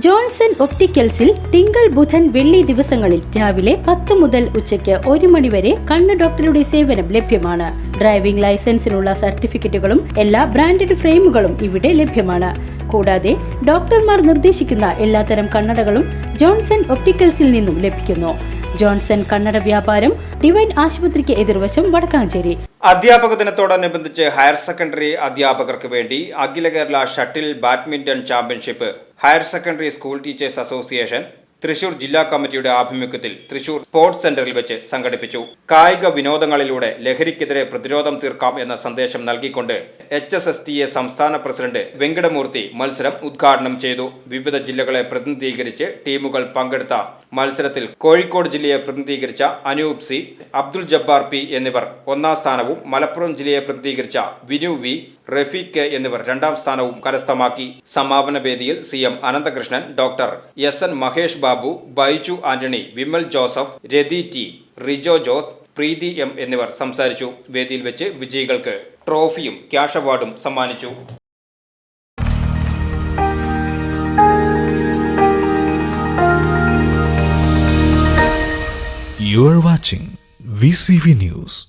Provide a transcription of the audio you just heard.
Johnson ഒപ്റ്റിക്കൽസിൽ തിങ്കൾ ബുധൻ വെള്ളി ദിവസങ്ങളിൽ രാവിലെ പത്ത് മുതൽ ഉച്ചയ്ക്ക് ഒരു മണിവരെ കണ്ണ് ഡോക്ടറുടെ സേവനം ലഭ്യമാണ്. ഡ്രൈവിംഗ് ലൈസൻസിനുള്ള സർട്ടിഫിക്കറ്റുകളും എല്ലാ ബ്രാൻഡഡ് ഫ്രെയിമുകളും ഇവിടെ ലഭ്യമാണ്. കൂടാതെ ഡോക്ടർമാർ നിർദ്ദേശിക്കുന്ന എല്ലാത്തരം കണ്ണടകളും ജോൺസൺ ഒപ്റ്റിക്കൽസിൽ നിന്നും ലഭിക്കുന്നു. ജോൺസൺ കണ്ണട വ്യാപാരം ഡിവൈൻ ആശുപത്രിക്ക് എതിർവശം വടക്കാഞ്ചേരി. അധ്യാപക ദിനത്തോടനുബന്ധിച്ച് ഹയർ സെക്കൻഡറി അധ്യാപകർക്ക് വേണ്ടി Akhila Kerala shuttle badminton championship. Higher secondary school teachers association Thrissur ജില്ലാ കമ്മിറ്റിയുടെ ആഭിമുഖ്യത്തിൽ തൃശൂർ സ്പോർട്സ് സെന്ററിൽ വെച്ച് സംഘടിപ്പിച്ചു. കായിക വിനോദങ്ങളിലൂടെ ലഹരിക്കെതിരെ പ്രതിരോധം തീർക്കാം എന്ന സന്ദേശം നൽകിക്കൊണ്ട് H S S T A സംസ്ഥാന പ്രസിഡന്റ് വെങ്കടമൂർത്തി മത്സരം ഉദ്ഘാടനം ചെയ്തു. വിവിധ ജില്ലകളെ പ്രതിനിധീകരിച്ച് ടീമുകൾ പങ്കെടുത്ത മത്സരത്തിൽ കോഴിക്കോട് ജില്ലയെ പ്രതിനിധീകരിച്ച അനൂപ് സി അബ്ദുൽ ജബ്ബാർ പി എന്നിവർ ഒന്നാം സ്ഥാനവും മലപ്പുറം ജില്ലയെ പ്രതിനിധീകരിച്ച വിനു വി റഫീഖ് എന്നിവർ രണ്ടാം സ്ഥാനവും കരസ്ഥമാക്കി. സമാപന വേദിയിൽ C M Ananthakrishnan doctor S N Mahesh Babu Baiju Antony Vimal Joseph Rathi T Rijo Jose Preethi M എന്നിവർ സംസാരിച്ചു. വേദിയിൽ വെച്ച് വിജയികൾക്ക് ട്രോഫിയും ക്യാഷ് അവാർഡും സമ്മാനിച്ചു. You are watching VCV News.